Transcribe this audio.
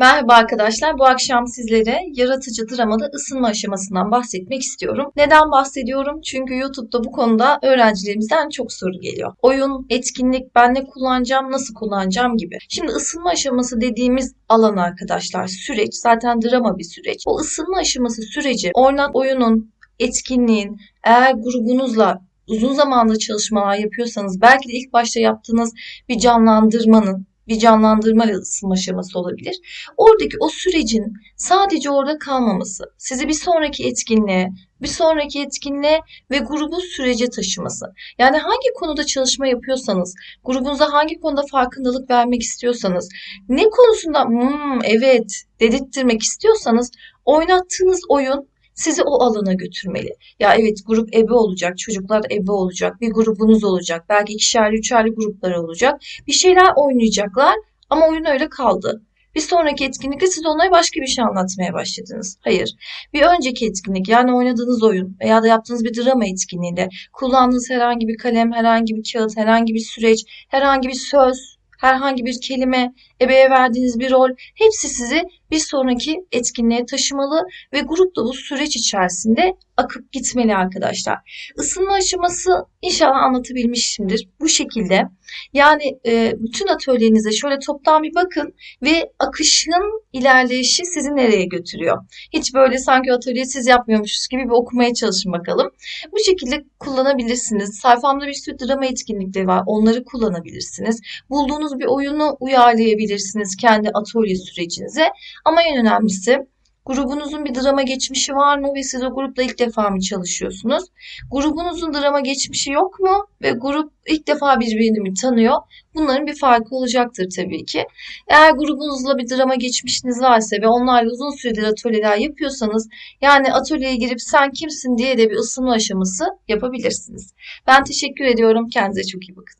Merhaba arkadaşlar. Bu akşam sizlere yaratıcı dramada ısınma aşamasından bahsetmek istiyorum. Neden bahsediyorum? Çünkü YouTube'da bu konuda öğrencilerimizden çok soru geliyor. Oyun, etkinlik, ben ne kullanacağım, nasıl kullanacağım gibi. Şimdi ısınma aşaması dediğimiz alan arkadaşlar süreç. Zaten drama bir süreç. O ısınma aşaması süreci oynat oyunun, etkinliğin, eğer grubunuzla uzun zamandır çalışmalar yapıyorsanız belki de ilk başta yaptığınız bir canlandırmanın bir canlandırma ve ısınma aşaması olabilir. Oradaki o sürecin sadece orada kalmaması, sizi bir sonraki etkinliğe, bir sonraki etkinliğe ve grubu sürece taşıması. Yani hangi konuda çalışma yapıyorsanız, grubunuza hangi konuda farkındalık vermek istiyorsanız, ne konusunda hmm, evet dedirttirmek istiyorsanız oynattığınız oyun sizi o alana götürmeli. Ya evet grup ebe olacak, çocuklar ebe olacak, bir grubunuz olacak, belki ikişerli üçerli gruplar olacak. Bir şeyler oynayacaklar ama oyun öyle kaldı. Bir sonraki etkinlikte siz onlara başka bir şey anlatmaya başladınız. Hayır. Bir önceki etkinlik yani oynadığınız oyun veya da yaptığınız bir drama etkinliğinde kullandığınız herhangi bir kalem, herhangi bir kağıt, herhangi bir süreç, herhangi bir söz, herhangi bir kelime, ebeye verdiğiniz bir rol hepsi sizi bir sonraki etkinliğe taşımalı ve grup da bu süreç içerisinde akıp gitmeli arkadaşlar. Isınma aşaması inşallah anlatabilmişimdir bu şekilde. Yani e, bütün atölyenize şöyle toptan bir bakın ve akışın ilerleyişi sizi nereye götürüyor? Hiç böyle sanki atölyeyi siz yapmıyormuşuz gibi bir okumaya çalışın bakalım. Bu şekilde kullanabilirsiniz. Sayfamda bir sürü drama etkinlikleri var. Onları kullanabilirsiniz. Bulduğunuz bir oyunu uyarlayabilirsiniz kendi atölye sürecinize. Ama en önemlisi grubunuzun bir drama geçmişi var mı ve siz o grupla ilk defa mı çalışıyorsunuz? Grubunuzun drama geçmişi yok mu ve grup ilk defa birbirini mi tanıyor? Bunların bir farkı olacaktır tabii ki. Eğer grubunuzla bir drama geçmişiniz varsa ve onlarla uzun süredir atölyeler yapıyorsanız yani atölyeye girip sen kimsin diye de bir ısınma aşaması yapabilirsiniz. Ben teşekkür ediyorum. Kendinize çok iyi bakın.